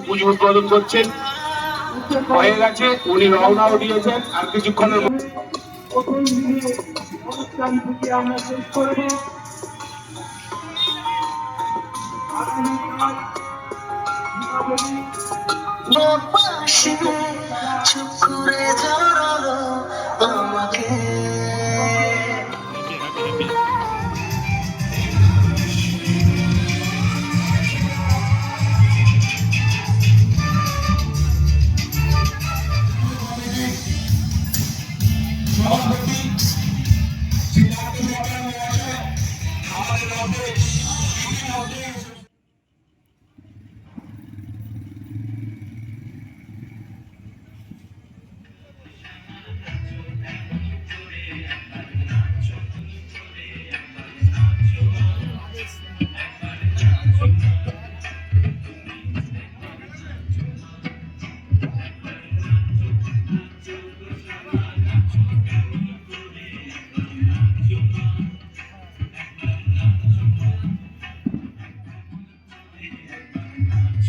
পুজো উৎপাদন করছেন। হয়ে গেছে উনি রওনাও দিয়েছেন আর কিছুক্ষণের মধ্যে। করে বাংলা চলচ্চিত্রে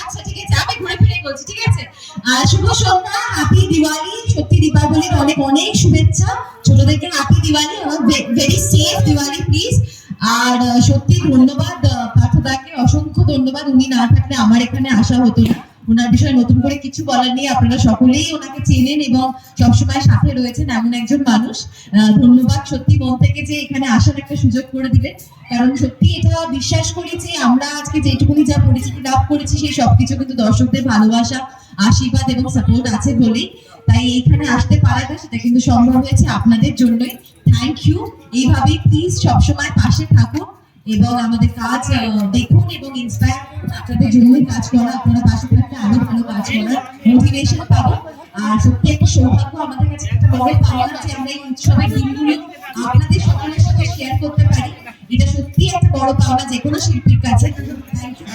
আচ্ছা আর সত্যি অনেক অনেক শুভেচ্ছা। Diwali very safe Diwali please আর, সত্যি ধন্যবাদ পার্থদাকে অসংখ্য ধন্যবাদ। উনি না থাকলে আমার এখানে আসা হতো না। ওনার বিষয়ে নতুন করে কিছু বলার নেই। আপনারা সকলেই ওনাকে চেনেন এবং সবসময় সাথে রয়েছেন এমন একজন মানুষ। ধন্যবাদ। সত্যি মন থেকে যে এখানে আসার একটা সুযোগ করে দিলেন। কারণ সত্যি এটা বিশ্বাস করি যে আমরা আজকে যেটুকুনি যা পরিচিতি লাভ করেছি, সেই সবকিছু কিন্তু দর্শকদের ভালোবাসা, আশীর্বাদ এবং সাপোর্ট আছে বলেই। তাই এইখানে আসতে পারাটা সেটা কিন্তু সম্ভব হয়েছে আপনাদের জন্যই। থ্যাংক ইউ এইভাবেই প্লিজ সবসময় পাশে থাকুন এবং আমাদের কাজ দেখুন এবং ইন্সপায়ার আপনাদের জন্যই কাজ করা, আপনারা সত্যি একটা সৌভাগ্য আমাদের কাছে একটা বড় পাওয়া যে আমরা এই উৎসবের দিনগুলো আপনাদের সকলের সাথে শেয়ার করতে পারি। এটা সত্যি একটা বড় পাওয়া যে কোনো শিল্পীর কাছে। Thank you